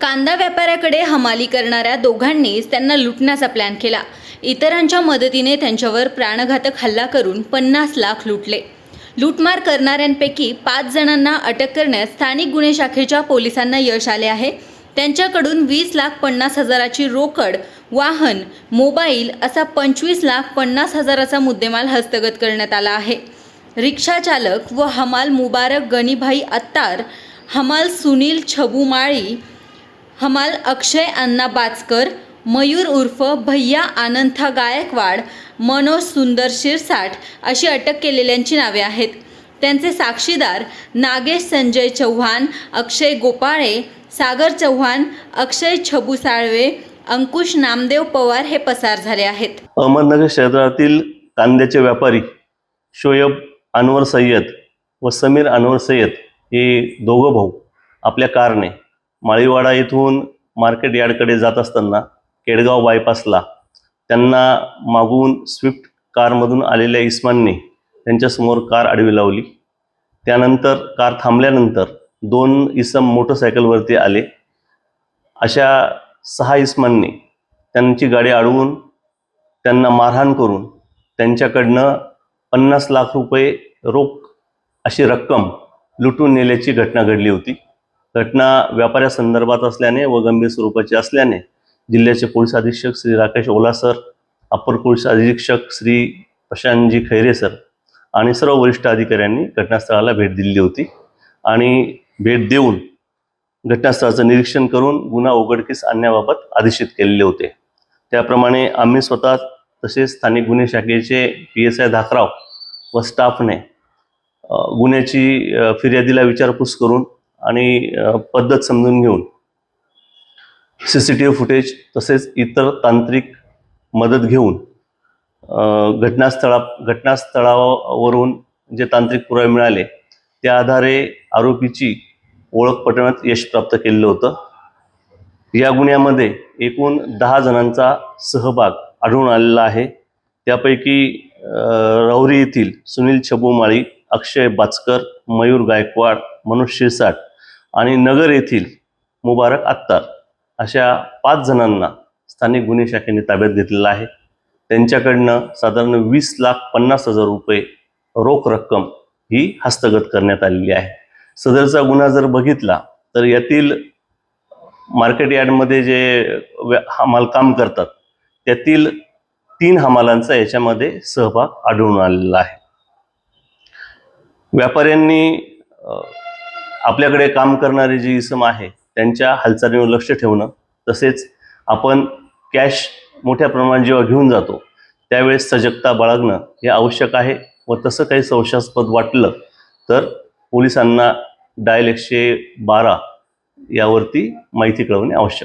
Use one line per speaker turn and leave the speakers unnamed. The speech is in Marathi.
कांदा व्यापाऱ्याकडे हमाली करणाऱ्या दोघांनीच त्यांना लुटण्याचा प्लॅन केला. इतरांच्या मदतीने त्यांच्यावर प्राणघातक हल्ला करून पन्नास लाख लुटले. लूटमार करणाऱ्यांपैकी पाच जणांना अटक करण्यास स्थानिक गुन्हे शाखेच्या पोलिसांना यश आले आहे. त्यांच्याकडून वीस लाख पन्नास हजाराची रोकड वाहन मोबाईल असा पंचवीस लाख पन्नास हजाराचा मुद्देमाल हस्तगत करण्यात आला आहे. रिक्षाचालक व हमाल मुबारक गनीभाई अत्तार हमाल सुनील छबू माळी हमाल अक्षय अण्णा बाचकर मयूर उर्फ भैया आनंथा गायकवाड मनोज सुंदर शिरसाट अशी अटक केलेल्यांची नावे आहेत. त्यांचे साक्षीदार नागेश संजय चव्हाण अक्षय गोपाळे सागर चव्हाण अक्षय छबू साळवे अंकुश नामदेव पवार हे पसार झाले आहेत.
अहमदनगर शहरातील कांद्याचे व्यापारी शोएब अनवर सय्यद व समीर अनवर सय्यद हे दोघं भाऊ आपल्या कारने माळीवाडा येथून मार्केट यार्डकडे जात असताना केडगाव बायपासला त्यांना मागून स्विफ्ट कारमधून आलेल्या इस्मानने त्यांच्यासमोर कार आडवी लावली. त्यानंतर कार थांबल्यानंतर दोन इसम मोटरसायकलवरती आले. अशा सहा इस्मांनी त्यांची गाडी अडवून त्यांना मारहाण करून त्यांच्याकडनं पन्नास लाख रुपये रोख अशी रक्कम लुटून नेल्याची घटना घडली होती. घटना व्यापाऱ्यासंदर्भात असल्याने व गंभीर स्वरूपाची असल्याने जिल्ह्याचे पोलीस अधीक्षक श्री राकेश ओला सर अप्पर पोलीस अधीक्षक श्री प्रशांतजी खैरे सर आणि सर्व वरिष्ठ अधिकाऱ्यांनी घटनास्थळाला भेट दिली होती आणि भेट देऊन घटनास्थळाचं निरीक्षण करून गुन्हा उघडकीस आणण्याबाबत आदेशित केलेले होते. त्याप्रमाणे आम्ही स्वतः तसेच स्थानिक गुन्हे शाखेचे पी एस आय धाकराव व स्टाफने गुन्ह्याची फिर्यादीला विचारपूस करून आणि पद्धत समजून घेऊन C C T V footage तसेच इतर तांत्रिक मदत घेऊन घटनास्थळा घटनास्थळावरून जे तांत्रिक पुरावे मिळाले त्या आधारे आरोपीची ओळख पटवण्यात यश प्राप्त केलेलं होतं. या गुन्ह्यामध्ये एकूण दहा जणांचा सहभाग आढळून आलेला आहे. त्यापैकी रौरी राहुरी येथील सुनील छबुमाळी अक्षय बाचकर मयूर गायकवाड मनोज शिरसाट आणि नगर येथील मुबारक अत्तार अशा पाच जणांना स्थानिक गुन्हे शाखेने ताब्यात घेतलेलं आहे. त्यांच्याकडनं साधारण वीस लाख पन्नास हजार रुपये रोख रक्कम ही हस्तगत करण्यात आलेली आहे. सदरचा गुन्हा जर बघितला तर यातील मार्केट यार्डमध्ये जे व्या- हमाल काम करतात त्यातील तीन हमालांचा याच्यामध्ये सहभाग आढळून आलेला आहे. व्यापाऱ्यांनी आपल्याकडे काम करणारे जे इसम आहे त्यांच्या हालचालीवर लक्ष ठेवणं तसेच आपण कॅश मोठ्या प्रमाणात जेव्हा घेऊन जातो त्यावेळेस सजगता बाळगणं हे आवश्यक आहे व तसं काही संशयास्पद वाटलं तर पोलिसांना डायल एकशे बारा यावरती माहिती कळवणे आवश्यक